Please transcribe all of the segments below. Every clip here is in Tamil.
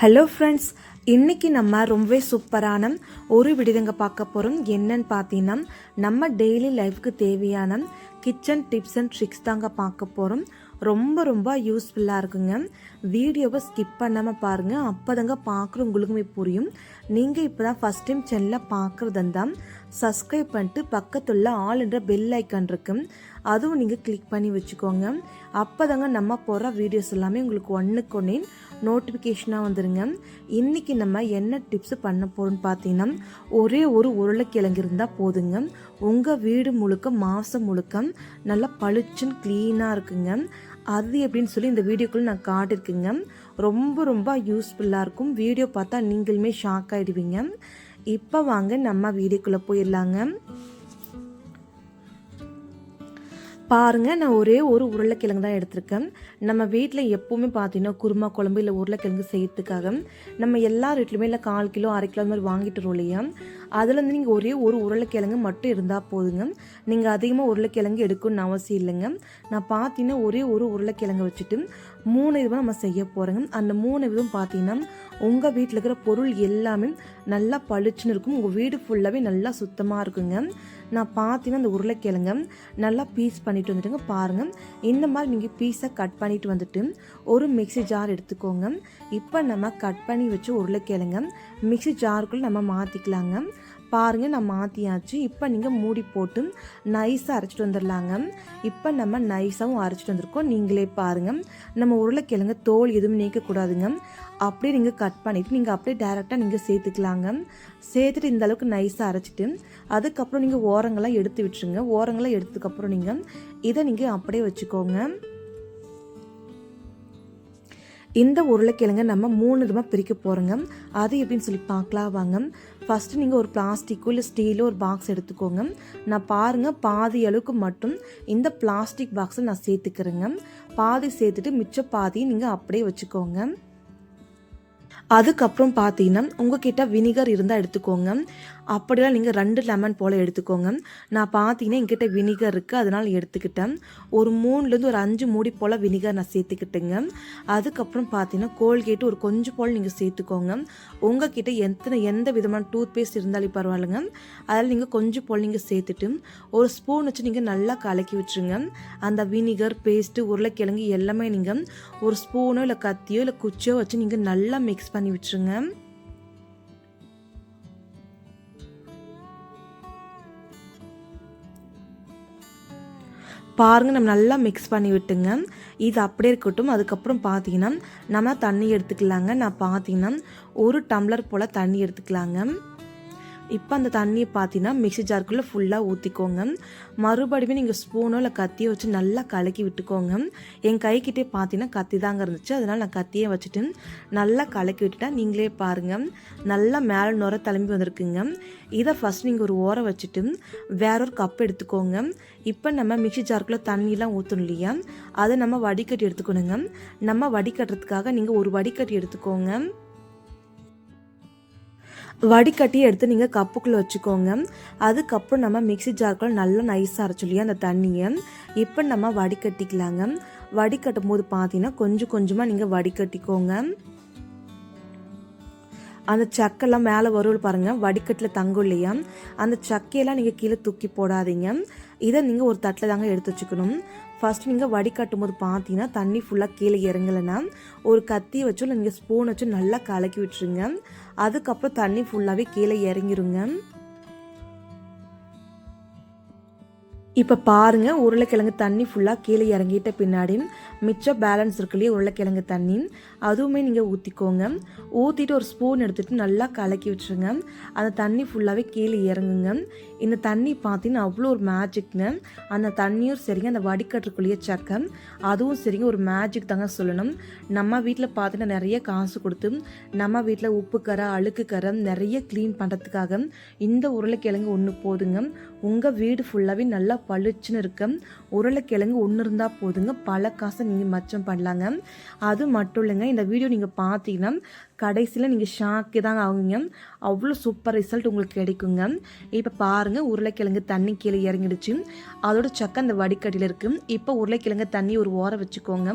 ஹலோ ஃப்ரெண்ட்ஸ் இன்னைக்கு நம்ம ரொம்பவே சூப்பரான ஒரு விடுதங்க பார்க்க போகிறோம் என்னன்னு பார்த்தீங்கன்னா நம்ம டெய்லி லைஃப்க்கு தேவையான கிச்சன் டிப்ஸ் அண்ட் ட்ரிக்ஸ் தாங்க பார்க்க போகிறோம் ரொம்ப ரொம்ப யூஸ்ஃபுல்லாக இருக்குங்க. வீடியோவை ஸ்கிப் பண்ணாமல் பாருங்கள் அப்போ தாங்க பார்க்குற உங்களுக்குமே புரியும். நீங்கள் இப்போ தான் ஃபஸ்ட் டைம் சேனலில் பார்க்குறதா சப்ஸ்கிரைப் பண்ணிட்டு பக்கத்துள்ள ஆல் என்ற பெல் ஐக்கான் இருக்கு. அதுவும் நீங்கள் கிளிக் பண்ணி வச்சுக்கோங்க. அப்போ தாங்க நம்ம போகிற வீடியோஸ் எல்லாமே உங்களுக்கு ஒன்றுக்கு ஒன்றே நோட்டிஃபிகேஷனாக வந்துடுங்க இன்றைக்கி நம்ம என்ன டிப்ஸ் பண்ண போகிறோம்னு பார்த்தீங்கன்னா ஒரே ஒரு உருளைக்கிழங்கு இருந்தால் போதுங்க. உங்கள் வீடு முழுக்க மாதம் முழுக்க நல்லா பளிச்சுன்னு க்ளீனாக இருக்குங்க. அது எப்படின்னு சொல்லி இந்த வீடியோக்குள்ளே நான் காட்டியிருக்குங்க. ரொம்ப ரொம்ப யூஸ்ஃபுல்லாக இருக்கும். வீடியோ பார்த்தா நீங்களுமே ஷாக் ஆகிடுவீங்க இப்போ வாங்க நம்ம வீடியோக்குள்ளே போயிடலாங்க. பாருங்கள் நான் ஒரே ஒரு உருளைக்கிழங்கு தான் எடுத்திருக்கேன். நம்ம வீட்டில் எப்போவுமே பார்த்தீங்கன்னா குருமா குழம்பு இல்லை உருளைக்கிழங்கு செய்யறதுக்காக நம்ம எல்லா வீட்லையுமே இல்லை கால் கிலோ அரை கிலோ அந்த மாதிரி வாங்கிட்டு இல்லையா? அதுலேருந்து நீங்கள் ஒரே ஒரு உருளைக்கிழங்கு மட்டும் இருந்தால் போதுங்க. நீங்கள் அதிகமாக உருளைக்கிழங்கு எடுக்கணும்னு அவசியம் இல்லைங்க. நான் பார்த்தீங்கன்னா ஒரே ஒரு உருளைக்கிழங்கு வச்சுட்டு மூணு விதம் நம்ம செய்ய போகிறோங்க அந்த மூணு விதம் பார்த்தீங்கன்னா உங்கள் வீட்டில் இருக்கிற பொருள் எல்லாமே நல்லா பளிச்சுன்னு இருக்கும். உங்கள் வீடு ஃபுல்லாகவே நல்லா சுத்தமாக இருக்குங்க. நான் பார்த்தீங்கன்னா அந்த உருளைக்கிழங்க நல்லா பீஸ் பண்ணிட்டு வந்துட்டுங்க பாருங்கள் இந்த மாதிரி நீங்கள் பீஸை கட் பண்ணிட்டு வந்துட்டு ஒரு மிக்ஸி ஜார் எடுத்துக்கோங்க. இப்போ நம்ம கட் பண்ணி வச்சு உருளைக்கிழங்க மிக்ஸி ஜாருக்குள்ளே நம்ம மாற்றிக்கலாங்க பாருங்கள் நான் மாற்றியாச்சு இப்போ நீங்கள் மூடி போட்டு நைஸாக அரைச்சிட்டு வந்துடலாங்க இப்போ நம்ம நைஸாகவும் அரைச்சிட்டு வந்திருக்கோம். நீங்களே பாருங்கள் நம்ம உருளைக்கிழங்கு தோல் எதுவும் நீக்கக்கூடாதுங்க. அப்படியே நீங்கள் கட் பண்ணிவிட்டு நீங்கள் அப்படியே டேரெக்டாக நீங்கள் சேர்த்துக்கலாங்க. சேர்த்துட்டு இந்த அளவுக்கு நைஸாக அரைச்சிட்டு அதுக்கப்புறம் நீங்கள் ஓரங்கள்லாம் எடுத்து விட்டுருங்க. ஓரங்கள்லாம் எடுத்ததுக்கப்புறம் நீங்கள் இதை நீங்கள் அப்படியே வச்சுக்கோங்க. இந்த உருளைக்கிழங்க நம்ம மூணு விதமாக பிரிக்க போகிறோங்க அது எப்படின்னு சொல்லி பார்க்கலாம் வாங்க. ஃபஸ்ட்டு நீங்கள் ஒரு பிளாஸ்டிக்கோ இல்லை ஸ்டீலோ ஒரு பாக்ஸ் எடுத்துக்கோங்க. நான் பாருங்கள் பாதி அளவுக்கு மட்டும் இந்த பிளாஸ்டிக் பாக்ஸை நான் சேர்த்துக்கிறேங்க. பாதி சேர்த்துட்டு மிச்ச பாதியை நீங்கள் அப்படியே வச்சுக்கோங்க. அதுக்கப்புறம் பார்த்தீங்கன்னா உங்ககிட்ட வினிகர் இருந்தால் எடுத்துக்கோங்க. அப்படிலாம் நீங்கள் ரெண்டு லெமன் போல் எடுத்துக்கோங்க. நான் பார்த்தீங்கன்னா என்கிட்ட வினிகர் இருக்குது அதனால் எடுத்துக்கிட்டேன். ஒரு மூணுலேருந்து ஒரு அஞ்சு மூடி போல் வினிகர் நான் சேர்த்துக்கிட்டேங்க. அதுக்கப்புறம் பார்த்தீங்கன்னா கோல்கேட்டு ஒரு கொஞ்சம் போல் நீங்கள் சேர்த்துக்கோங்க. உங்ககிட்ட எத்தனை எந்த விதமான டூத் பேஸ்ட் இருந்தாலும் பரவாயில்லைங்க. அதில் நீங்கள் கொஞ்சம் போல் நீங்கள் சேர்த்துட்டு ஒரு ஸ்பூன் வச்சு நீங்கள் நல்லா கலக்கி விட்டுருங்க. அந்த வினிகர் பேஸ்ட்டு உருளைக்கிழங்கு எல்லாமே நீங்கள் ஒரு ஸ்பூனோ இல்லை கத்தியோ இல்லை குச்சியோ வச்சு நீங்கள் நல்லா மிக்ஸ் பண்ணி விட்டுருங்க. பாருங்கள் நம்ம நல்லா மிக்ஸ் பண்ணி விட்டுங்க. இது அப்படியே இருக்கட்டும். அதுக்கப்புறம் பார்த்தீங்கன்னா நம்ம தண்ணி எடுத்துக்கலாங்க. நான் பார்த்தீங்கன்னா ஒரு டம்ளர் போல் தண்ணி எடுத்துக்கலாங்க. இப்போ அந்த தண்ணியை பார்த்தீங்கன்னா மிக்சி ஜாருக்குள்ளே ஃபுல்லாக ஊற்றிக்கோங்க மறுபடியும் நீங்கள் ஸ்பூனோ இல்லை கத்தியோ வச்சு நல்லா கலக்கி விட்டுக்கோங்க. என் கைக்கிட்டே பார்த்தீங்கன்னா கத்தி தாங்க இருந்துச்சு. அதனால் நான் கத்தியே வச்சுட்டு நல்லா கலக்கி விட்டுட்டேன் நீங்களே பாருங்கள் நல்லா மேலே நுர தளம்பி வந்திருக்குங்க. இதை ஃபஸ்ட் நீங்கள் ஒரு ஓரம் வச்சுட்டு வேற ஒரு கப் எடுத்துக்கோங்க. இப்போ நம்ம மிக்சி ஜாருக்குள்ளே தண்ணியெலாம் ஊற்றணும் இல்லையா? அதை நம்ம வடிகட்டி எடுத்துக்கணுங்க. நம்ம வடிகட்டுறதுக்காக நீங்கள் ஒரு வடிகட்டி எடுத்துக்கோங்க. வடிகட்டி எடுத்து நீங்கள் கப்புக்குள்ளே வச்சுக்கோங்க. அதுக்கப்புறம் நம்ம மிக்சி ஜார்க்குள்ள நல்லா நைஸாக அரைச்சொல்லியா அந்த தண்ணியை. இப்போ நம்ம வடிகட்டிக்கலாங்க. வடிகட்டும் போது பார்த்தீங்கன்னா கொஞ்சம் கொஞ்சமாக நீங்கள் வடிகட்டிக்கோங்க. அந்த சக்கெல்லாம் மேலே வரும் பாருங்கள் வடிக்கட்டில் தங்கும் இல்லையா? அந்த சக்கையெல்லாம் நீங்கள் கீழே தூக்கி போடாதீங்க. இதை நீங்கள் ஒரு தட்டில் தாங்க எடுத்து வச்சுக்கணும். ஃபஸ்ட் நீங்கள் வடிகட்டும் போது பார்த்தீங்கன்னா தண்ணி ஃபுல்லாக கீழே இறங்கலைன்னா ஒரு கத்தியை வச்சோ இல்லை நீங்கள் ஸ்பூன் வச்சோ நல்லா கலக்கி விட்டுருங்க. அதுக்கப்புறம் தண்ணி ஃபுல்லாகவே கீழே இறங்கிருங்க. இப்போ பாருங்கள் உருளைக்கிழங்கு தண்ணி ஃபுல்லாக கீழே இறங்கிட்ட பின்னாடி மிச்சம் பேலன்ஸ் இருக்கு இல்லையா உருளைக்கிழங்கு தண்ணி. அதுவுமே நீங்கள் ஊற்றிக்கோங்க ஊற்றிட்டு ஒரு ஸ்பூன் எடுத்துகிட்டு நல்லா கலக்கி விட்டுருங்க அந்த தண்ணி ஃபுல்லாகவே கீழே இறங்குங்க. இந்த தண்ணி பார்த்தீங்கன்னா அவ்வளோ ஒரு மேஜிக்ங்க அந்த தண்ணியும் சரிங்க அந்த வடிகட்டுக்குள்ளேயே சக்கை அதுவும் சரிங்க ஒரு மேஜிக் தாங்க சொல்லணும். நம்ம வீட்டில் பார்த்தீங்கன்னா நிறைய காசு கொடுத்து நம்ம வீட்டில் உப்பு கரை அழுக்கு கரை நிறைய க்ளீன் பண்ணுறதுக்காக இந்த உருளைக்கிழங்கு ஒன்று போதுங்க. உங்கள் வீடு ஃபுல்லாகவே நல்லா பளிச்சுன்னு இருக்க. உருளைக்கிழங்கு ஒன்று இருந்தால் போதுங்க. பல காசை நீங்கள் மச்சம் பண்ணலாங்க. அது மட்டும் இல்லைங்க இந்த வீடியோ நீங்கள் பார்த்தீங்கன்னா கடைசியில் நீங்கள் ஷாக்கு தான் ஆகுங்க. அவ்வளோ சூப்பர் ரிசல்ட் உங்களுக்கு கிடைக்குங்க. இப்போ பாருங்கள் உருளைக்கிழங்கு தண்ணி கீழே இறங்கிடுச்சு. அதோட சக்கை அந்த வடிகட்டியில் இருக்குது இப்போ உருளைக்கிழங்கு தண்ணி ஒரு ஓரம் வச்சுக்கோங்க.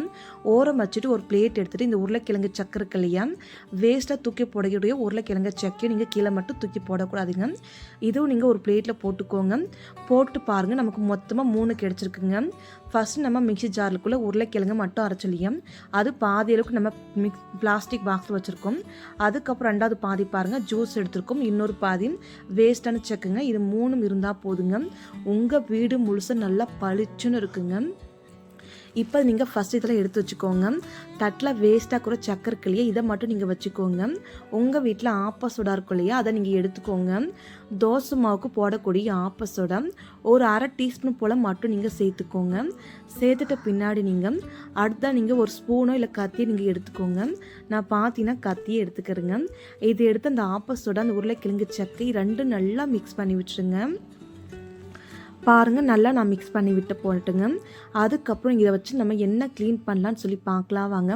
ஓரம் வச்சுட்டு ஒரு பிளேட் எடுத்துகிட்டு இந்த உருளைக்கிழங்கு சக்கரை இருக்கு இல்லையா? வேஸ்ட்டாக தூக்கி போடக்கூடிய உருளைக்கிழங்கு சக்கையும் நீங்கள் கீழே மட்டும் தூக்கி போடக்கூடாதுங்க. இதுவும் நீங்கள் ஒரு பிளேட்டில் போட்டுக்கோங்க. போட்டு பாருங்கள் நமக்கு மொத்தமாக மூணு கிடச்சிருக்குங்க. ஃபஸ்ட்டு நம்ம மிக்சி ஜாருக்குள்ளே உருளைக்கிழங்கு மட்டும் அரைச்சலியம் அது பாதி அளவுக்கு நம்ம மிக்ஸ் பிளாஸ்டிக் பாக்ஸில் வச்சுருக்கோம். அதுக்கப்புறம் ரெண்டாவது பாதி பாருங்கள் ஜூஸ் எடுத்திருக்கும். இன்னொரு பாதி வேஸ்ட்டான செக்குங்க இது மூணும் இருந்தால் போதுங்க. உங்கள் வீடு முழுசாக நல்லா பளிச்சுன்னு இருக்குங்க. இப்போ நீங்கள் ஃபஸ்ட் இதில் எடுத்து வச்சுக்கோங்க. தட்டில் வேஸ்ட்டாக கூட சக்கரை இருக்கு இல்லையா இதை மட்டும் நீங்கள் வச்சுக்கோங்க. உங்கள் வீட்டில் ஆப்ப சோடா இருக்கும் இல்லையா அதை நீங்கள் எடுத்துக்கோங்க. தோசை மாவுக்கு போடக்கூடிய ஆப்ப சோடா ஒரு அரை டீஸ்பூன் போல் மட்டும் நீங்கள் சேர்த்துக்கோங்க. சேர்த்துட்ட பின்னாடி நீங்கள் அடுத்தா நீங்கள் ஒரு ஸ்பூனோ இல்லை கத்தியை நீங்கள் எடுத்துக்கோங்க. நான் பார்த்தீங்கன்னா கத்தியை எடுத்துக்கிறேங்க. இது எடுத்து அந்த ஆப்ப சுட அந்த உருளைக்கிழங்கு சக்கை ரெண்டும் நல்லா மிக்ஸ் பண்ணி விட்டுருங்க பாருங்கள் நல்லா நான் மிக்ஸ் பண்ணி விட்டு போட்டுங்க அதுக்கப்புறம் இதை வச்சு நம்ம என்ன க்ளீன் பண்ணலான்னு சொல்லி பார்க்கலாம் வாங்க.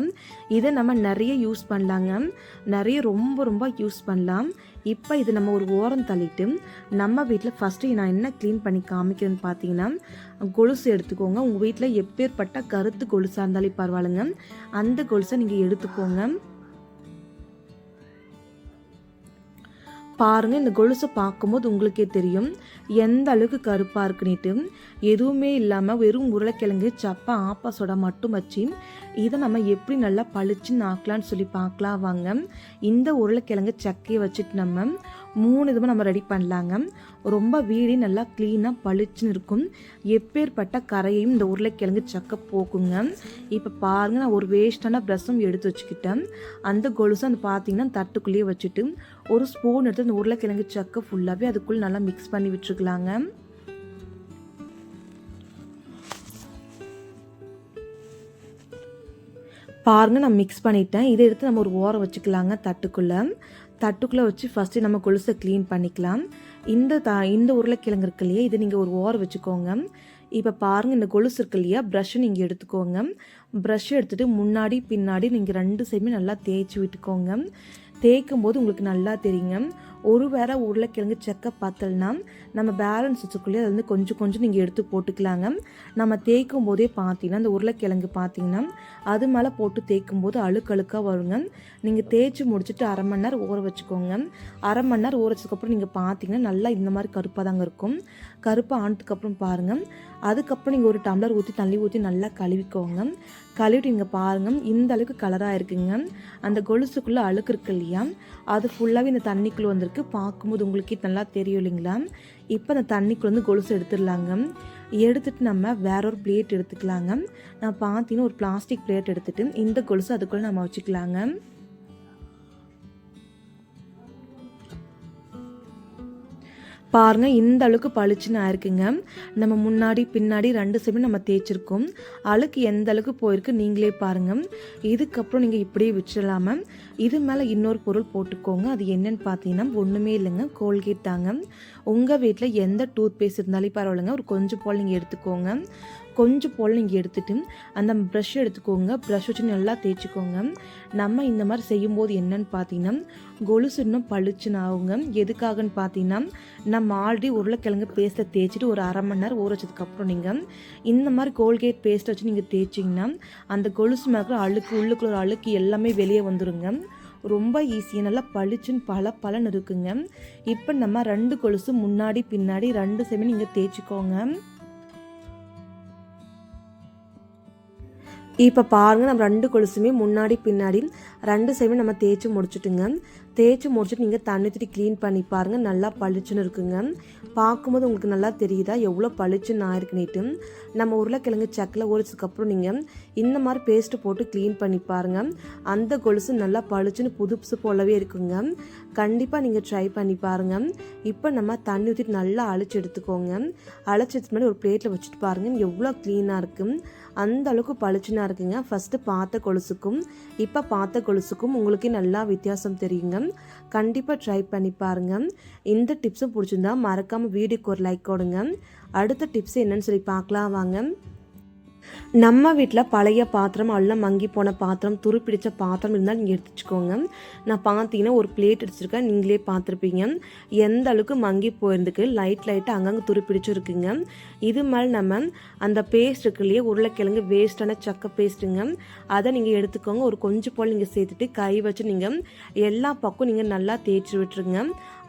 இதை நம்ம நிறைய யூஸ் பண்ணலாங்க. நிறைய ரொம்ப ரொம்ப யூஸ் பண்ணலாம். இப்போ இது நம்ம ஒரு ஓரம் தள்ளிட்டு நம்ம வீட்டில் ஃபஸ்ட்டு நான் என்ன க்ளீன் பண்ணி காமிக்கிறேன்னு பார்த்தீங்கன்னா கொலுசு எடுத்துக்கோங்க. உங்கள் வீட்டில் எப்பேற்பட்ட கருத்து கொலுசாக இருந்தாலும் பரவாயில்லைங்க. அந்த கொலுசை நீங்கள் எடுத்துக்கோங்க. பாருங்கள் இந்த கொலுசை பார்க்கும்போது உங்களுக்கே தெரியும். எந்த அளவுக்கு கருப்பாக இருக்குன்னுட்டு. எதுவுமே இல்லாமல் வெறும் உருளைக்கிழங்கு சப்பா ஆப்பா சொடா மட்டும் வச்சு இதை நம்ம எப்படி நல்லா பளிச்சுன்னு ஆக்கலான்னு சொல்லி பார்க்கலாம் வாங்க. இந்த உருளைக்கிழங்கு சக்கையை வச்சுட்டு நம்ம மூணு இதுவும் நம்ம ரெடி பண்ணலாங்க. ரொம்ப வீடே நல்லா க்ளீனாக பளிச்சுன்னு இருக்கும். எப்பேற்பட்ட கரையையும் இந்த உருளைக்கிழங்கு சக்கை போக்குங்க. இப்போ பாருங்கள் நான் ஒரு வேஸ்டான ப்ரஷ்ஷும் எடுத்து வச்சுக்கிட்டேன். அந்த கொலுசும் அந்த பார்த்தீங்கன்னா தட்டுக்குள்ளேயே வச்சுட்டு ஒரு ஸ்பூன் எடுத்து அந்த உருளைக்கிழங்கு சக்கை ஃபுல்லாகவே அதுக்குள்ளே நல்லா மிக்ஸ் பண்ணி விட்டுருக்கலாங்க. பாருங்க நான் மிக்ஸ் பண்ணிட்டேன். இதை எடுத்து நம்ம ஒரு ஓரம் வச்சுக்கலாங்க தட்டுக்குள்ளே. தட்டுக்குள்ளே வச்சு ஃபஸ்ட்டு நம்ம கொலுசை க்ளீன் பண்ணிக்கலாம். இந்த த இந்த உருளைக்கிழங்கு இருக்கு இல்லையா இதை நீங்கள் ஒரு ஓரம் வச்சுக்கோங்க. இப்போ பாருங்கள் இந்த கொலுசு இருக்கு இல்லையா ப்ரஷ்ஷை நீங்கள் எடுத்துக்கோங்க. ப்ரஷ் எடுத்துகிட்டு முன்னாடி பின்னாடி நீங்கள் ரெண்டு சைடுமே நல்லா தேய்ச்சி விட்டுக்கோங்க. தேய்க்கும் போது உங்களுக்கு நல்லா தெரியுங்க ஒரு வேற உருளைக்கிழங்கு செக்க பார்த்தல்னா நம்ம பேலன்ஸ் வச்சுக்குள்ளேயே அது வந்து கொஞ்சம் கொஞ்சம் நீங்கள் எடுத்து போட்டுக்கலாங்க. நம்ம தேய்க்கும் போதே பார்த்தீங்கன்னா அந்த உருளைக்கிழங்கு பார்த்தீங்கன்னா அது மேலே போட்டு தேய்க்கும் போது அழுக்கழுக்காக வருங்க. நீங்கள் தேய்ச்சி முடிச்சுட்டு அரை மணி நேரம் ஊற வச்சுக்கோங்க. அரை மணி நேரம் ஊற வச்சதுக்கப்புறம் நீங்கள் பார்த்தீங்கன்னா நல்லா இந்த மாதிரி கருப்பாக தாங்க இருக்கும். கருப்பாக ஆனதுக்கப்புறம் பாருங்கள் அதுக்கப்புறம் நீங்கள் ஒரு டம்ளர் ஊற்றி தண்ணி ஊற்றி நல்லா கழுவிக்கோங்க. கழுவிட்டு நீங்கள் பாருங்கள் இந்த அளவுக்கு கலராக இருக்குங்க. அந்த கொலுசுக்குள்ளே அழுக்கு இருக்கு இல்லையா? அது ஃபுல்லாகவே இந்த தண்ணிக்குள்ளே வந்துருக்கு பார்க்கும்போது உங்களுக்கே நல்லா தெரியும் இல்லைங்களா? இப்போ அந்த தண்ணிக்குள்ள வந்து கொலுசு எடுத்துடலாங்க. எடுத்துட்டு நம்ம வேற ஒரு பிளேட் எடுத்துக்கலாங்க. நான் பார்த்தீங்கன்னா ஒரு பிளாஸ்டிக் பிளேட் எடுத்துட்டு இந்த கொலுசு அதுக்குள்ளே நம்ம வச்சுக்கலாங்க. பாருங்கள் இந்த அளவுக்கு பளிச்சுன்னு ஆயிருக்குங்க. நம்ம முன்னாடி பின்னாடி ரெண்டு சைடும் நம்ம தேய்ச்சிருக்கோம். அழுக்கு எந்த அளவுக்கு போயிருக்கு நீங்களே பாருங்கள் இதுக்கப்புறம் நீங்கள் இப்படியே விட்டுலாம இது மேலே இன்னொரு பொருள் போட்டுக்கோங்க. அது என்னன்னு பார்த்தீங்கன்னா ஒன்றுமே இல்லைங்க. கோல்கேட் தாங்க. உங்கள் வீட்டில் எந்த டூத் பேஸ்ட் இருந்தாலும் பரவாயில்லைங்க. ஒரு கொஞ்சம் போல் நீங்கள் எடுத்துக்கோங்க. கொஞ்சம் போல் நீங்கள் எடுத்துகிட்டு அந்த ப்ரஷ் எடுத்துக்கோங்க. ப்ரஷ் வச்சு நல்லா தேய்ச்சிக்கோங்க. நம்ம இந்த மாதிரி செய்யும்போது என்னன்னு பார்த்தீங்கன்னா கொலுசு இன்னும் பளிச்சுன்னு ஆகுங்க. எதுக்காகன்னு பார்த்தீங்கன்னா நம்ம ஆல்ரெடி உருளைக்கிழங்கு பேஸ்ட்டை தேய்ச்சிட்டு ஒரு அரை மணி நேரம் ஊற வச்சதுக்கப்புறம் நீங்கள் இந்த மாதிரி கோல்கேட் பேஸ்ட்டை வச்சு நீங்கள் தேய்ச்சிங்கன்னா அந்த கொலுசு மேலே அழுக்கு உள்ளுக்குள்ள அழுக்கு எல்லாமே வெளியே வந்துடுங்க ரொம்ப ஈஸியாக நல்லா பளிச்சுன்னு பல பலன் இருக்குங்க. இப்போ நம்ம ரெண்டு கொலுசு முன்னாடி பின்னாடி ரெண்டு செமி நீங்கள் தேய்ச்சிக்கோங்க. இப்போ பாருங்கள் நம்ம ரெண்டு கொலுசுமே முன்னாடி பின்னாடி ரெண்டு சைடுமே நம்ம தேய்ச்சி முடிச்சுட்டுங்க. தேய்ச்சி முடிச்சுட்டு நீங்கள் தண்ணி ஊற்றி க்ளீன் பண்ணி பாருங்கள் நல்லா பளிச்சுன்னு இருக்குங்க. பார்க்கும்போது உங்களுக்கு நல்லா தெரியுதா? எவ்வளோ பளிச்சுன்னு ஆயிருக்குனிட்டு நம்ம உருளைக்கிழங்கு சக்கில் உரிச்சதுக்கப்புறம் நீங்கள் இந்த மாதிரி பேஸ்ட்டு போட்டு க்ளீன் பண்ணி பாருங்கள் அந்த கொலுசு நல்லா பளிச்சுன்னு புதுசு போலவே இருக்குங்க. கண்டிப்பாக நீங்கள் ட்ரை பண்ணி பாருங்கள் இப்போ நம்ம தண்ணி ஊற்றிட்டு நல்லா அழைச்சி எடுத்துக்கோங்க. அழைச்சி எடுத்து முன்னாடி ஒரு பிளேட்டில் வச்சுட்டு பாருங்கள் எவ்வளோ க்ளீனாக இருக்குது அந்த அளவுக்கு பளிச்சுனா இருக்குங்க. ஃபஸ்ட்டு பார்த்த கொலுசுக்கும் இப்போ பார்த்த கொலுசுக்கும் உங்களுக்கே நல்லா வித்தியாசம் தெரியுங்க. கண்டிப்பாக ட்ரை பண்ணி பாருங்க. இந்த டிப்ஸும் பிடிச்சிருந்தா மறக்காமல் வீடியோக்கு ஒரு லைக் கொடுங்க. அடுத்த டிப்ஸ் என்னன்னு சொல்லி பார்க்கலாம் வாங்க. நம்ம வீட்டில் பழைய பாத்திரம் அல்ல மங்கி போன பாத்திரம் துருப்பிடிச்ச பாத்திரம் இருந்தால் நீங்கள் எடுத்துக்கோங்க நான் பார்த்தீங்கன்னா ஒரு பிளேட் அடிச்சிருக்கேன் நீங்களே பார்த்துருப்பீங்க எந்த அளவுக்கு மங்கி போயிருந்துக்கு லைட் லைட்டாக அங்கங்கே துருப்பிடிச்சிருக்குங்க இது மேலே நம்ம அந்த பேஸ்ட் இருக்கு உருளைக்கிழங்கு வேஸ்டான சக்கை பேஸ்ட்டுங்க அதை நீங்கள் எடுத்துக்கோங்க. ஒரு கொஞ்சம் போல் நீங்கள் சேர்த்துட்டு கை வச்சு நீங்கள் எல்லா பக்கம் நீங்கள் நல்லா தேய்ச்சி விட்டுருங்க.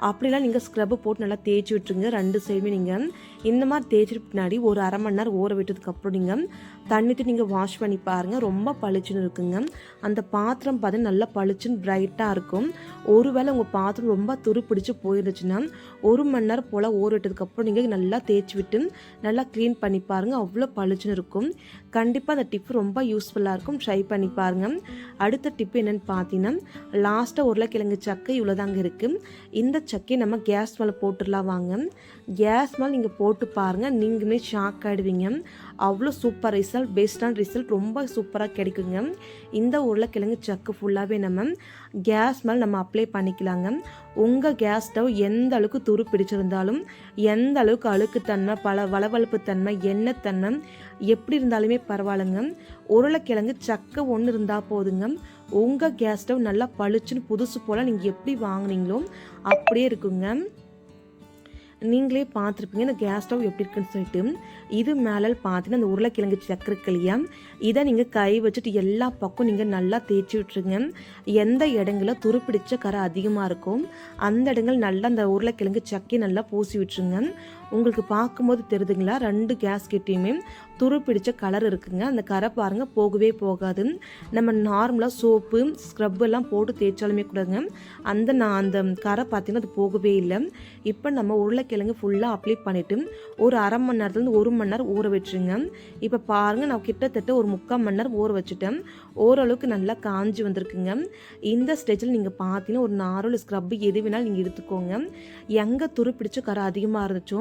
அப்படிலாம் நீங்கள் ஸ்க்ரப்பு போட்டு நல்லா தேய்ச்சி விட்டுருங்க. ரெண்டு சைடுமே நீங்கள் இந்த மாதிரி தேய்ச்சிட்டு பின்னாடி ஒரு அரை மணி நேரம் ஊற விட்டதுக்கப்புறம் நீங்கள் தண்ணிட்டு நீங்கள் வாஷ் பண்ணி பாருங்கள் ரொம்ப பளிச்சுன்னு இருக்குங்க. அந்த பாத்திரம் பார்த்தீங்கன்னா நல்லா பளிச்சுன்னு பிரைட்டாக இருக்கும். ஒருவேளை உங்கள் பாத்திரம் ரொம்ப துரு பிடிச்சி போயிருந்துச்சுன்னா ஒரு மணி நேரம் போல் ஊற நீங்கள் நல்லா தேய்ச்சி விட்டு நல்லா க்ளீன் பண்ணி பாருங்கள் அவ்வளோ பளிச்சுன்னு இருக்கும். கண்டிப்பாக அந்த டிப் ரொம்ப யூஸ்ஃபுல்லாக இருக்கும். ட்ரை பண்ணி பாருங்கள் அடுத்த டிப் என்னென்னு பார்த்தீங்கன்னா லாஸ்ட்டாக உருளைக்கிழங்கு சக்கை இவ்வளோதாங்க இருக்குது இந்த சக்கையை நம்ம கேஸ் மேலே போட்டுடலாம் வாங்க. கேஸ் மேலே நீங்கள் போட்டு பாருங்கள் நீங்களுமே ஷாக் ஆகிடுவீங்க அவ்வளோ சூப்பர் ரிசல்ட் பெஸ்ட்டான ரிசல்ட் ரொம்ப சூப்பராக கிடைக்குங்க. இந்த உருளைக்கிழங்கு சக்கு ஃபுல்லாகவே நம்ம கேஸ் மேலே நம்ம அப்ளை பண்ணிக்கலாங்க. உங்கள் கேஸ் ஸ்டவ் எந்த அளவுக்கு துரு பிடிச்சிருந்தாலும் எந்த அளவுக்கு அழுக்குத்தன்மை பல வளவளப்பு தன்மை எண்ணெய் தன்மை எப்படி இருந்தாலுமே பரவாயில்லைங்க. உருளைக்கிழங்கு சக்கை ஒன்று இருந்தால் போதுங்க. உங்கள் கேஸ் ஸ்டவ் நல்லா பளிச்சுன்னு புதுசு போல் நீங்கள் எப்படி வாங்குனீங்களோ அப்படியே இருக்குங்க. நீங்களே பார்த்துருப்பீங்க இந்த கேஸ் ஸ்டவ் எப்படி இருக்குன்னு சொல்லிட்டு. இது மேலே பார்த்தீங்கன்னா அந்த உருளைக்கிழங்கு சக்கரை இல்லையா இதை நீங்கள் கை வச்சுட்டு எல்லா பக்கம் நீங்கள் நல்லா தேய்ச்சி விட்டுருங்க. எந்த இடங்களில் துருப்பிடிச்ச கரை அதிகமாக இருக்கும் அந்த இடங்கள் நல்லா அந்த உருளைக்கிழங்கு சக்கையை நல்லா பூசி விட்டுருங்க. உங்களுக்கு பார்க்கும்போது தெரியுதுங்களா ரெண்டு கேஸ் கிட்டேயுமே துரு பிடிச்ச கலர் இருக்குங்க. அந்த கரை பாருங்கள் போகவே போகாது. நம்ம நார்மலாக சோப்பு ஸ்க்ரப் எல்லாம் போட்டு தேய்ச்சாலுமே கூடங்க அந்த நான் அந்த கரை பார்த்தீங்கன்னா அது போகவே இல்லை. இப்போ நம்ம உருளைக்கிழங்கு ஃபுல்லாக அப்ளை பண்ணிவிட்டு ஒரு அரை மணி நேரத்துலேருந்து ஒரு மணி நேரம் ஊற வச்சுருங்க. இப்போ பாருங்கள் நான் கிட்டத்தட்ட ஒரு முக்கால் மணி நேரம் ஊற வச்சுட்டேன். ஓரளவுக்கு நல்லா காஞ்சி வந்திருக்குங்க. இந்த ஸ்டேஜில் நீங்கள் பார்த்தீங்கன்னா ஒரு நாரோல் ஸ்க்ரப் எது வேணாலும் நீங்கள் எடுத்துக்கோங்க. எங்கே துரு பிடிச்ச கரை அதிகமாக இருந்துச்சோ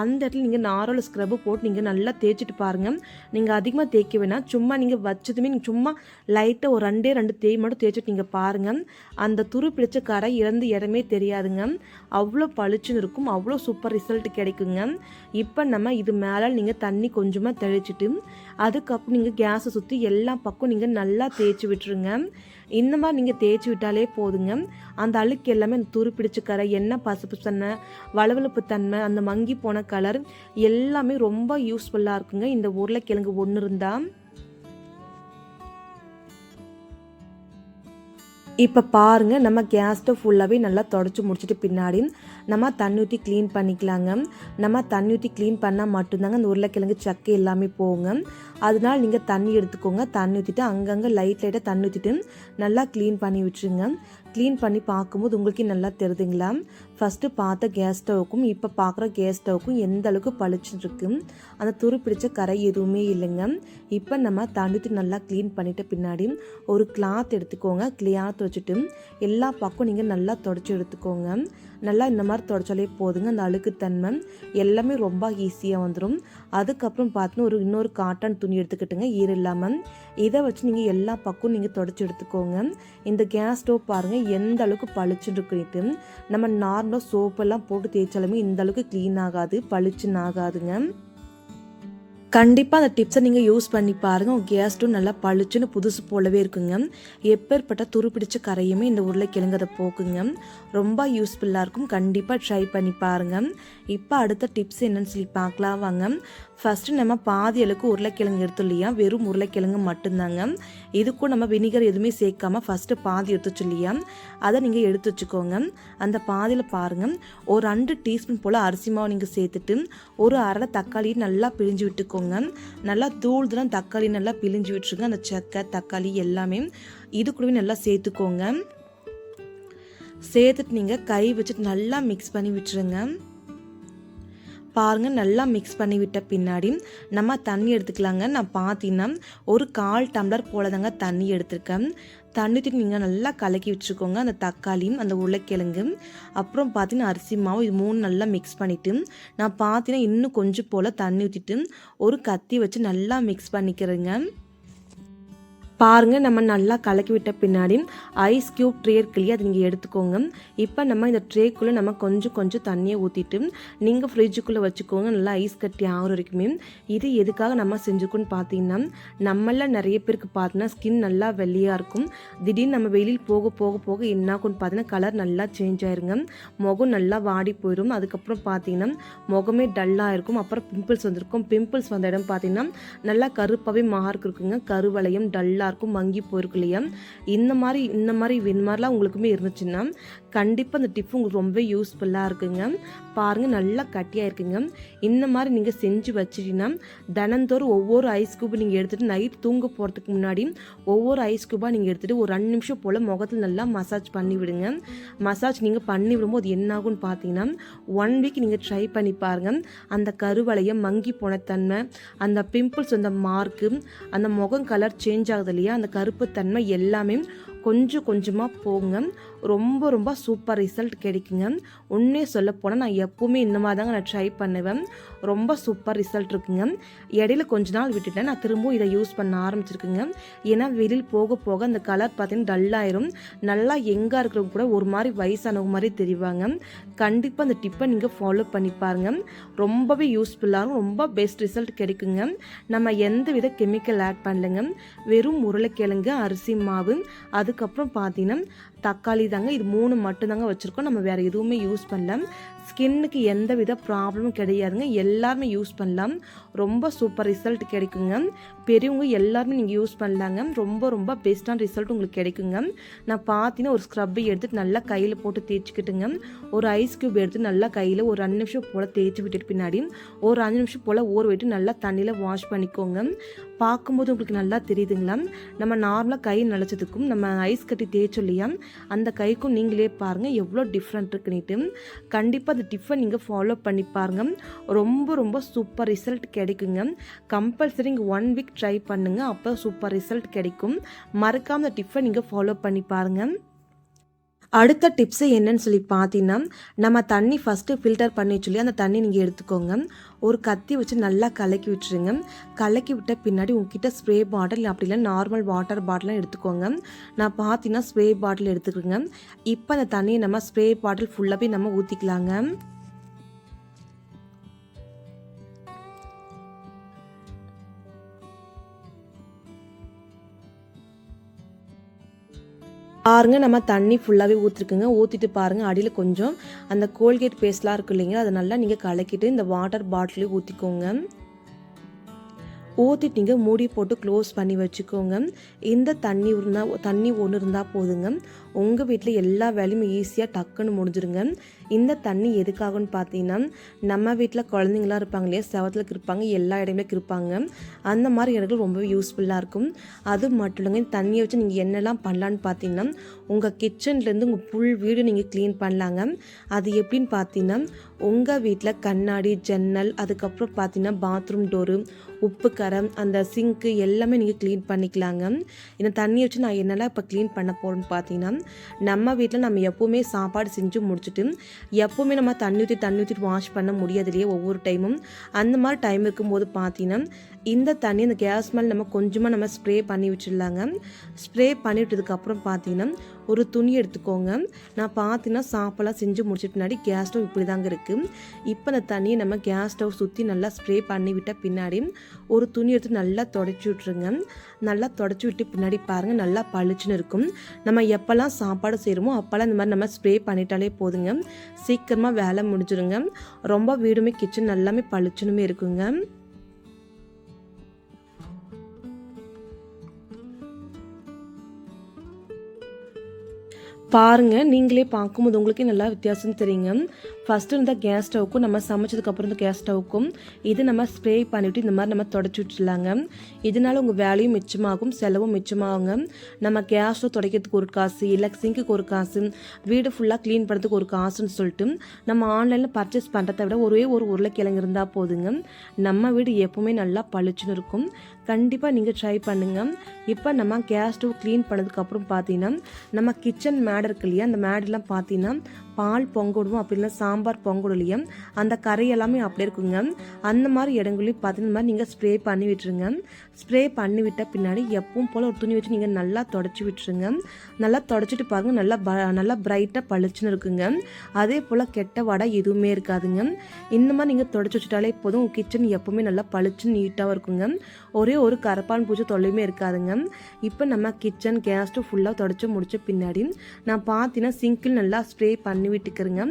அந்த இடத்துல நீங்கள் நாரோல ஸ்க்ரப்பு போட்டு நீங்கள் நல்லா தேய்ச்சிட்டு பாருங்கள் நீங்கள் அதிகமாக தேய்க்க வேணாம். சும்மா நீங்கள் வச்சதுமே நீங்கள் சும்மா லைட்டாக ஒரு ரெண்டே ரெண்டு தேய் மட்டும் தேய்ச்சிட்டு நீங்கள் பாருங்கள் அந்த துரு பிடிச்ச கரை இறந்து இடமே தெரியாதுங்க. அவ்வளோ பளிச்சுன்னு இருக்கும். அவ்வளோ சூப்பர் ரிசல்ட் கிடைக்குங்க. இப்போ நம்ம இது மேலே நீங்கள் தண்ணி கொஞ்சமாக தெளிச்சிட்டு அதுக்கப்புறம் நீங்கள் கேஸை சுற்றி எல்லா பக்கம் நீங்கள் நல்லா தேய்ச்சி விட்டுருங்க. இந்த மாதிரி நீங்கள் தேய்ச்சி விட்டாலே போதுங்க. அந்த அழுக்கு எல்லாமே அந்த துரு பிடிச்ச கரை என்ன பசுப்பு தன்மை வளவளப்பு தன்மை அந்த மங்கி போன கலர். எல்லாமே ரொம்ப யூஸ்ஃபுல்லாக இருக்குங்க. இந்த உருளைக்கிழங்கு ஒன்று இருந்தால் இப்போ பாருங்கள் நம்ம கேஸ் ஸ்டவ் ஃபுல்லாகவே நல்லா தொடச்சி முடிச்சிட்டு பின்னாடி நம்ம தண்ணி ஊற்றி க்ளீன் பண்ணிக்கலாங்க. நம்ம தண்ணி ஊற்றி க்ளீன் பண்ணால் மட்டும்தாங்க அந்த உருளைக்கிழங்கு சக்கை எல்லாமே போகுங்க. அதனால் நீங்கள் தண்ணி எடுத்துக்கோங்க. தண்ணி ஊற்றிட்டு அங்கங்கே லைட் லைட்டாக தண்ணி ஊற்றிட்டு நல்லா க்ளீன் பண்ணி விட்டுருங்க. க்ளீன் பண்ணி பார்க்கும்போது உங்களுக்கே நல்லா தெரியுதுங்களா ஃபஸ்ட்டு பார்த்த கேஸ் ஸ்டவ்வுக்கும் இப்போ பார்க்குற கேஸ் ஸ்டவ்வுக்கும் எந்த அளவுக்கு பளிச்சுருக்கு அந்த துரு பிடிச்ச கரை எதுவுமே இல்லைங்க. இப்போ நம்ம தண்டுட்டு நல்லா க்ளீன் பண்ணிட்ட பின்னாடி ஒரு கிளாத் எடுத்துக்கோங்க. கிளாத் வச்சுட்டு எல்லா பக்கம் நீங்கள் நல்லா தொடச்சி எடுத்துக்கோங்க. நல்லா இந்த மாதிரி தொடச்சாலே போதுங்க. அந்த அழுக்குத்தன்மை எல்லாமே ரொம்ப ஈஸியாக வந்துடும் அதுக்கப்புறம் பார்த்தீங்கன்னா ஒரு இன்னொரு காட்டன் துணி எடுத்துக்கிட்டுங்க. ஈர இல்லாமல் இதை வச்சு நீங்கள் எல்லா பக்கம் நீங்கள் தொடச்சி எடுத்துக்கோங்க. இந்த கேஸ் ஸ்டவ் பாருங்கள் எந்த அளவுக்கு பளிச்சுன்னு இருக்குன்ட்டு நம்ம நார்மலாக சோப்பெல்லாம் போட்டு தேய்ச்சாலுமே இந்த அளவுக்கு க்ளீன் ஆகாது பளிச்சுன்னு ஆகாதுங்க. கண்டிப்பாக அந்த டிப்ஸை நீங்கள் யூஸ் பண்ணி பாருங்கள் உங்கள் கேஸ் ஸ்டவ் நல்லா பளிச்சுன்னு புதுசு போலவே இருக்குங்க. எப்பேற்பட்ட துருப்பிடிச்ச கரையுமே இந்த உருளைக்கிழங்கு அதை போக்குங்க. ரொம்ப யூஸ்ஃபுல்லாக இருக்கும். கண்டிப்பாக ட்ரை பண்ணி பாருங்கள் இப்போ அடுத்த டிப்ஸ் என்னன்னு சொல்லி பார்க்கலாம். வாங்க. ஃபஸ்ட்டு நம்ம பாதி அளவுக்கு உருளைக்கிழங்கு எடுத்தோம் இல்லையா? வெறும் உருளைக்கிழங்கு மட்டும்தாங்க. இதுக்கும் நம்ம வினிகர் எதுவுமே சேர்க்காம ஃபஸ்ட்டு பாதி எடுத்து இல்லையா? அதை நீங்கள் எடுத்து வச்சுக்கோங்க. அந்த பாதியில் பாருங்கள் ஒரு ரெண்டு டீஸ்பூன் போல் அரிசி மாவு நீங்கள் சேர்த்துட்டு ஒரு அரை தக்காளி நல்லா பிழிஞ்சு விட்டுக்கோங்க. நல்லா தூள் தூரம் தக்காளி நல்லா பிழிஞ்சு விட்டுருங்க. அந்த சக்கை தக்காளி எல்லாமே இது கூடவே நல்லா சேர்த்துக்கோங்க. சேர்த்துட்டு நீங்கள் கை வச்சுட்டு நல்லா மிக்ஸ் பண்ணி விட்டுருங்க. பாருங்கள் நல்லா மிக்ஸ் பண்ணி விட்ட பின்னாடி நம்ம தண்ணி எடுத்துக்கலாங்க. நான் பார்த்தீங்கன்னா ஒரு கால் டம்ளர் போல தாங்க தண்ணி எடுத்திருக்கேன். தண்ணி ஊற்றி நீங்கள் நல்லா கலக்கி வச்சுக்கோங்க. அந்த தக்காளியும் அந்த உருளைக்கிழங்கு அப்புறம் பார்த்தீங்கன்னா அரிசி மாவு இது மூணு நல்லா மிக்ஸ் பண்ணிவிட்டு நான் பார்த்தீங்கன்னா இன்னும் கொஞ்சம் போல் தண்ணி ஊற்றிட்டு ஒரு கத்தி வச்சு நல்லா மிக்ஸ் பண்ணிக்கிறேங்க. பாருங்க நம்ம நல்லா கலக்கி விட்ட பின்னாடி ஐஸ் க்யூப் ட்ரே இருக்கு அது நீங்கள் எடுத்துக்கோங்க. இப்போ நம்ம இந்த ட்ரேக்குள்ளே நம்ம கொஞ்சம் கொஞ்சம் தண்ணியை ஊற்றிட்டு நீங்கள் ஃப்ரிட்ஜுக்குள்ளே வச்சுக்கோங்க நல்லா ஐஸ் கட்டி ஆகிற வரைக்குமே. இது எதுக்காக நம்ம செஞ்சுக்கோன்னு பார்த்தீங்கன்னா நம்மள நிறைய பேருக்கு பார்த்தீங்கன்னா ஸ்கின் நல்லா வெள்ளையாக இருக்கும். திடீர்னு நம்ம வெளியில் போக போக போக என்ன ஆகும்னு பார்த்தீங்கன்னா கலர் நல்லா சேஞ்ச் ஆயிருங்க. முகம் நல்லா வாடி போயிடும் அதுக்கப்புறம் பார்த்தீங்கன்னா முகமே டல்லாக இருக்கும். அப்புறம் பிம்பிள்ஸ் வந்திருக்கும். பிம்பிள்ஸ் வந்த இடம் பார்த்தீங்கன்னா நல்லா கருப்பாகவே மார்க் இருக்குங்க. கருவளையம் டல்லாக எல்லாருக்கும் மங்கி போயிருக்கு இல்லையா இந்த மாதிரி இந்த மாதிரி இந்த மாதிரிலாம் உங்களுக்குமே இருந்துச்சுன்னா கண்டிப்பாக அந்த டிப் உங்களுக்கு ரொம்ப யூஸ்ஃபுல்லாக இருக்குங்க. பாருங்கள் நல்லா கட்டியாக இருக்குங்க. இந்த மாதிரி நீங்கள் செஞ்சு வச்சிட்டீங்கன்னா தினந்தோறும் ஒவ்வொரு ஐஸ் கியூப் நீங்கள் எடுத்துகிட்டு நைட் தூங்க போகிறதுக்கு முன்னாடி ஒவ்வொரு ஐஸ் கியூபாக நீங்கள் எடுத்துகிட்டு ஒரு ரெண்டு நிமிஷம் போல் முகத்தில் நல்லா மசாஜ் பண்ணி விடுங்க. மசாஜ் நீங்கள் பண்ணி விடும்போது என்ன ஆகும்னு பார்த்தீங்கன்னா ஒன் வீக் நீங்கள் ட்ரை பண்ணி பாருங்கள் அந்த கருவளையம் மங்கி போன தன்மை அந்த பிம்பிள்ஸ் அந்த மார்க்கு அந்த முகம் கலர் சேஞ்ச் ஆகுது இல்லையா? அந்த கருப்பு தன்மை எல்லாமே கொஞ்சம் கொஞ்சமாக போங்க. ரொம்ப ரொம்ப சூப்பர் ரிசல்ட் கிடைக்குங்க. உன்னே சொல்ல போனால் நான் எப்போவுமே இந்த மாதிரி தாங்க நான் ட்ரை பண்ணுவேன். ரொம்ப சூப்பர் ரிசல்ட் இருக்குங்க. இடையில கொஞ்ச நாள் விட்டுட்டேன். நான் திரும்பவும் இதை யூஸ் பண்ண ஆரம்பிச்சிருக்குங்க. ஏன்னா வெளியில் போக போக அந்த கலர் பார்த்தீங்கன்னா டல்லாயிரும் நல்லா எங்கே இருக்கிறவங்க கூட ஒரு மாதிரி வயசானவங்க மாதிரி தெரிவாங்க. கண்டிப்பாக அந்த டிப்பை நீங்கள் ஃபாலோ பண்ணி பாருங்க. ரொம்பவே யூஸ்ஃபுல்லாகவும் ரொம்ப பெஸ்ட் ரிசல்ட் கிடைக்குங்க. நம்ம எந்த வித கெமிக்கல் ஆட் பண்ணலைங்க. வெறும் உருளைக்கிழங்கு அரிசி மாவு அதுக்கப்புறம் பார்த்தீங்கன்னா தக்காளி தாங்க இது மூணு மட்டும்தாங்க வச்சுருக்கோம். நம்ம வேறு எதுவுமே யூஸ் பண்ணல. ஸ்கின்னுக்கு எந்த வித ப்ராப்ளமும் கிடையாதுங்க. எல்லாருமே யூஸ் பண்ணலாம். ரொம்ப சூப்பர் ரிசல்ட் கிடைக்குங்க. பெரியவங்க எல்லாருமே நீங்கள் யூஸ் பண்ணலாங்க. ரொம்ப ரொம்ப பெஸ்ட்டான ரிசல்ட் உங்களுக்கு கிடைக்குங்க. நான் பார்த்தீங்கன்னா ஒரு ஸ்க்ரப்பை எடுத்துட்டு நல்லா கையில் போட்டு தேய்ச்சிக்கிட்டுங்க. ஒரு ஐஸ் க்யூப் எடுத்து நல்லா கையில் ஒரு அஞ்சு நிமிஷம் போல் தேய்ச்சி விட்டுட்டு பின்னாடி ஒரு அஞ்சு நிமிஷம் போல் ஊற விட்டு நல்லா தண்ணியில் வாஷ் பண்ணிக்கோங்க. பார்க்கும்போது உங்களுக்கு நல்லா தெரியுதுங்களா? நம்ம நார்மலாக கை நினச்சதுக்கும் நம்ம ஐஸ் கட்டி தேய்ச்சோம் இல்லையா? அந்த கைக்கும் நீங்களே பாருங்கள் எவ்வளோ டிஃப்ரெண்ட் இருக்குன்னுட்டு. கண்டிப்பாக அந்த டிஃபன் நீங்கள் ஃபாலோ பண்ணி பாருங்கள் ரொம்ப ரொம்ப சூப்பர் ரிசல்ட் கிடைக்குங்க. கம்பல்சரி இங்கே ஒன் வீக் ட்ரை பண்ணுங்கள் அப்போ சூப்பர் ரிசல்ட் கிடைக்கும். மறக்காம அந்த டிஃபன் நீங்கள் ஃபாலோ பண்ணி பாருங்கள் அடுத்த டிப்ஸு என்னன்னு சொல்லி பார்த்தீங்கன்னா நம்ம தண்ணி ஃபஸ்ட்டு ஃபில்டர் பண்ணி சொல்லி அந்த தண்ணி நீங்கள் எடுத்துக்கோங்க. ஒரு கத்தி வச்சு நல்லா கலக்கி விட்டுருங்க. கலக்கி விட்ட பின்னாடி உங்ககிட்ட ஸ்ப்ரே பாட்டில் அப்படி இல்லை நார்மல் வாட்டர் பாட்டிலாம் எடுத்துக்கோங்க. நான் பார்த்தீங்கன்னா ஸ்ப்ரே பாட்டில் எடுத்துக்கிறேங்க இப்போ அந்த தண்ணியை நம்ம ஸ்ப்ரே பாட்டில் ஃபுல்லாகவே நம்ம ஊற்றிக்கலாங்க பாருங்க நம்ம தண்ணி ஃபுல்லாகவே ஊற்றிருக்குங்க ஊற்றிட்டு பாருங்கள் அடியில் கொஞ்சம் அந்த கோல்கேட் பேஸ்ட்லாம் இருக்கு இல்லைங்களா அதை நல்லா நீங்கள் கலக்கிட்டு இந்த வாட்டர் பாட்டிலையும் ஊற்றிக்கோங்க ஊற்றிட்டு நீங்கள் மூடி போட்டு க்ளோஸ் பண்ணி வச்சுக்கோங்க. இந்த தண்ணி இருந்தால் தண்ணி ஒன்று இருந்தால் போதுங்க. உங்கள் வீட்டில் எல்லா வேலையும் ஈஸியாக டக்குன்னு முடிஞ்சிருங்க. இந்த தண்ணி எதுக்காகன்னு பார்த்தீங்கன்னா நம்ம வீட்டில் குழந்தைங்களாம் இருப்பாங்க இல்லையா? செவத்தில் இருப்பாங்க எல்லா இடமே கிருப்பாங்க. அந்த மாதிரி இடங்கள் ரொம்ப யூஸ்ஃபுல்லாக இருக்கும். அது மட்டும் இல்லைங்க இந்த தண்ணியை வச்சு நீங்கள் என்னெல்லாம் பண்ணலான்னு பார்த்தீங்கன்னா உங்கள் கிச்சன்லேருந்து உங்கள் ஃபுல் வீடு நீங்கள் க்ளீன் பண்ணலாங்க. அது எப்படின்னு பார்த்தீங்கன்னா உங்கள் வீட்டில் கண்ணாடி ஜன்னல் அதுக்கப்புறம் பார்த்தீங்கன்னா பாத்ரூம் டோரு உப்பு கரம் அந்த சிங்க்கு எல்லாமே நீங்கள் க்ளீன் பண்ணிக்கலாங்க. இந்த தண்ணியை வச்சு நான் என்னெல்லாம் இப்போ க்ளீன் பண்ண போகிறேன்னு பார்த்தீங்கன்னா நம்ம வீட்டில் நம்ம எப்போவுமே சாப்பாடு செஞ்சு முடிச்சுட்டு எப்போவுமே நம்ம தண்ணி ஊற்றி தண்ணி ஊற்றிட்டு வாஷ் பண்ண முடியாது இல்லையா ஒவ்வொரு டைமும் அந்த மாதிரி டைம் இருக்கும்போது பார்த்தீங்கன்னா இந்த தண்ணி அந்த கேஸ் மேலே நம்ம கொஞ்சமாக நம்ம ஸ்ப்ரே பண்ணி விட்டுடலாங்க ஸ்ப்ரே பண்ணி விட்டதுக்கப்புறம் பார்த்தீங்கன்னா ஒரு துணி எடுத்துக்கோங்க. நான் பார்த்தீங்கன்னா சாப்பாடெல்லாம் செஞ்சு முடிச்சிட்டு பின்னாடி கேஸ் ஸ்டவ் இப்படி தாங்க இருக்குது இப்போ அந்த தண்ணியை நம்ம கேஸ் ஸ்டவ் சுற்றி நல்லா ஸ்ப்ரே பண்ணி விட்ட பின்னாடி ஒரு துணி எடுத்து நல்லா தொடச்சி விட்ருங்க நல்லா தொடச்சி விட்டு பின்னாடி பாருங்கள் நல்லா பளிச்சுன்னு இருக்கும். நம்ம எப்போல்லாம் சாப்பாடு செய்கிறோமோ அப்போல்லாம் இந்த மாதிரி நம்ம ஸ்ப்ரே பண்ணிட்டாலே போதுங்க. சீக்கிரமாக வேலை முடிஞ்சிருங்க. ரொம்ப வீடுமே கிச்சன் எல்லாமே பளிச்சுனுமே இருக்குங்க. பாருங்கள் நீங்களே பார்க்கும்போது உங்களுக்கே நல்லா வித்தியாசம் தெரியுங்க. ஃபஸ்ட்டு இருந்த கேஸ் ஸ்டவ்க்கும் நம்ம சமைச்சதுக்கப்புறம் இந்த கேஸ் ஸ்டவ்க்கும் இது நம்ம ஸ்ப்ரே பண்ணிவிட்டு இந்த மாதிரி நம்ம தொடச்சி விட்டுலாங்க இதனால உங்கள் வேலையும் மிச்சமாகும் செலவும் மிச்சமாகுங்க. நம்ம கேஸ் ஸ்டவ் துடைக்கிறதுக்கு ஒரு காசு இல்லை சிங்க்குக்கு ஒரு காசு வீடு ஃபுல்லாக க்ளீன் பண்ணுறதுக்கு ஒரு காசுன்னு சொல்லிட்டு நம்ம ஆன்லைனில் பர்ச்சேஸ் பண்ணுறத விட ஒரே ஒரு உருளைக்கிழங்கு இருந்தால் போதுங்க. நம்ம வீடு எப்போவுமே நல்லா பளிச்சுன்னு இருக்கும். கண்டிப்பாக நீங்கள் ட்ரை பண்ணுங்கள் இப்போ நம்ம கேஸ் ஸ்டவ் க்ளீன் பண்ணதுக்கப்புறம் பார்த்தீங்கன்னா நம்ம கிச்சன் மேட் இருக்கு இல்லையா அந்த மேடெல்லாம் பார்த்தீங்கன்னா பால் பொங்கடும் அப்படி இல்லை சாம்பார் பொங்கடலையும் அந்த கரை எல்லாமே அப்படியே இருக்குங்க. அந்த மாதிரி இடங்களையும் பார்த்தீங்கன்னா மாதிரி நீங்கள் ஸ்ப்ரே பண்ணி விட்டுருங்க. ஸ்ப்ரே பண்ணி விட்ட பின்னாடி எப்பவும் போல் ஒரு துணி வச்சு நீங்கள் நல்லா தொடச்சி விட்டுருங்க. நல்லா தொடச்சிட்டு பாருங்க. நல்லா ப நல்லா பிரைட்டாக பளிச்சுன்னு இருக்குங்க. அதே போல் கெட்ட வடை எதுவுமே இருக்காதுங்க. இந்த மாதிரி நீங்கள் தொடச்சி வச்சுட்டாலே போதும். கிச்சன் எப்பவுமே நல்லா பளிச்சுன்னு நீட்டாகவும் இருக்குங்க. ஒரே ஒரு கரப்பான் பூச்சி தொல்லையுமே இருக்காதுங்க. இப்போ நம்ம கிச்சன் கேஸ்ட்டு ஃபுல்லாக தொடச்சி முடிச்ச பின்னாடி நான் பார்த்தீங்கன்னா சிங்கிள் நல்லா ஸ்ப்ரே பண்ணி விட்டுக்கிறேங்க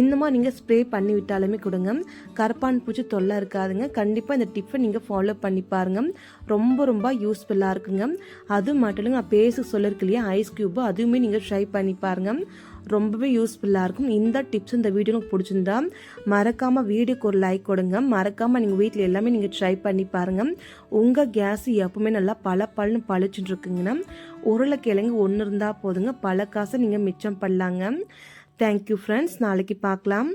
இந்த மாதிரி நீங்கள் ஸ்ப்ரே பண்ணி விட்டாலுமே கொடுங்க. கரப்பான் பூச்சி தொல்லை இருக்காதுங்க. கண்டிப்பாக இந்த டிப்பை நீங்கள் ஃபாலோ பண்ணி பாருங்க. ரொம்ப ரொம்ப யூஸ்ஃபுல்லாக இருக்குங்க. அது மட்டும் இல்லைங்க நான் பேச சொல்லிருக்கு இல்லையா ஐஸ் க்யூப் அதுவுமே நீங்கள் ட்ரை பண்ணி பாருங்க. ரொம்பவே யூஸ்ஃபுல்லாக இருக்கும். இந்த டிப்ஸ் இந்த வீடியோ உங்களுக்கு பிடிச்சிருந்தா மறக்காமல் வீடியோக்கு ஒரு லைக் கொடுங்க. மறக்காமல் நீங்கள் வீட்டில் எல்லாமே நீங்கள் ட்ரை பண்ணி பாருங்கள் உங்கள் கேஸ் எப்பவுமே நல்லா பல பல்னு பழிச்சுட்டு இருக்குங்கன்னா உருளைக்கிழங்கு ஒன்று இருந்தால் போதுங்க. பல காசை நீங்கள் மிச்சம் பண்ணலாங்க. தேங்க்யூ ஃப்ரெண்ட்ஸ் நாளைக்கு பார்க்கலாம்.